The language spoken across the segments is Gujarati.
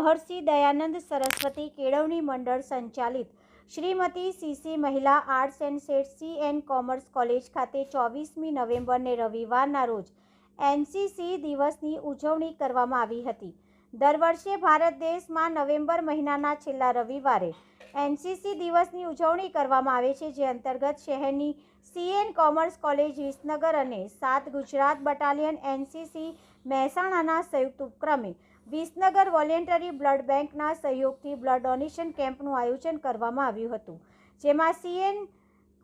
મહર્ષિ દયાનંદ સરસ્વતી કેળવણી મંડળ સંચાલિત. Shrimati CC Mahila arts and set C and commerce college ખાતે ચોવીસમી નવેમ્બરને રવિવારના રોજ એનસીસી દિવસની ઉજવણી કરવામાં આવી હતી. દર વર્ષે ભારત દેશમાં નવેમ્બર મહિનાના છેલ્લા રવિવારે એનસીસી દિવસની ઉજવણી કરવામાં આવે છે, જે અંતર્ગત શહેરની સીએન કોમર્સ કોલેજ, વિસનગર અને સાત ગુજરાત બટાલિયન એનસીસી મહેસાણાના સંયુક્ત ઉપક્રમે વિસનગર વોલેન્ટરી બ્લડ બેંકના સહયોગથી બ્લડ ડોનેશન કેમ્પનું આયોજન કરવામાં આવ્યું હતું, જેમાં સીએન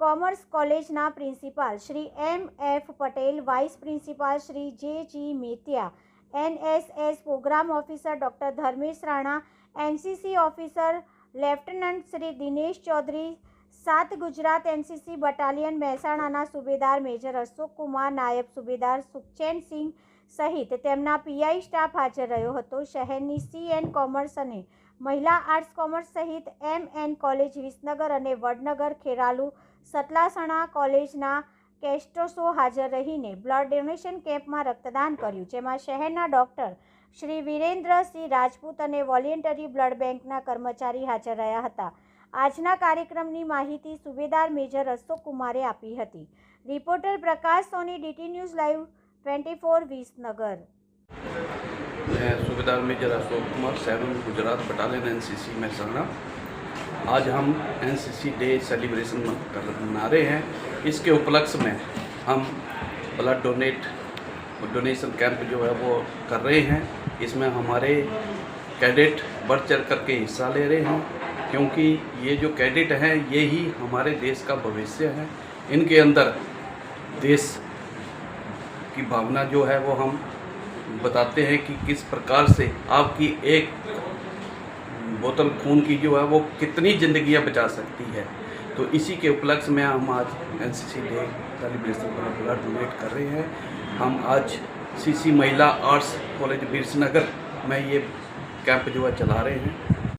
કોમર્સ કોલેજના principal Shri M F Patel, vice principal Shri J G Metiya NSS programme officer doctor Dharmesh Rana NCC officer lieutenant Shri Dinesh Chaudhari સાત ગુજરાત એનસીસી બટાલિયન મહેસાણાના સુબેદાર મેજર અશોક કુમાર, નાયબ સુબેદાર સુખચેનસિંહ સહિત તેમના પીઆઈ સ્ટાફ હાજર રહ્યો હતો. શહેરની સી એન કોમર્સ અને મહિલા આર્ટ્સ કોમર્સ સહિત એમ એન કોલેજ, વિસનગર અને વડનગર ખેરાલુ સતલાસણા કોલેજના કેસ્ટોસો હાજર રહીને બ્લડ ડોનેશન કેમ્પમાં રક્તદાન કર્યું, જેમાં શહેરના ડૉક્ટર શ્રી વિરેન્દ્રસિંહ રાજપૂત અને વોલેન્ટરી બ્લડ બેંકના કર્મચારી હાજર રહ્યા હતા. આજના કાર્યક્રમની માહિતી સુબેદાર મેજર અશોક કુમારે આપી હતી reporter Prakash Soni DT news live twenty four Visnagar मैं सूबेदार major Ashok Kumar seven Gujarat battalion NCC Mehsana आज हम एनसीसी डे सेलिब्रेशन मन- कर मना रहे हैं इसके उपलक्ष्य में हम ब्लड डोनेट डोनेशन कैंप जो है वो कर रहे हैं इसमें हमारे कैडेट बढ़ चढ़ करके हिस्सा ले रहे हैं क्योंकि ये जो कैडेट हैं, ये ही हमारे देश का भविष्य है। इनके अंदर देश की भावना जो है, वो हम बताते हैं कि किस प्रकार से आपकी एक बोतल खून की जो है, वो कितनी ज़िंदगियाँ बचा सकती है। तो इसी के उपलक्ष्य में हम आज एन सी सी डे पर ब्लड डोनेट कर रहे हैं। हम आज सी सी महिला आर्ट्स कॉलेज बीरसनगर में ये कैंप जो है चला रहे हैं।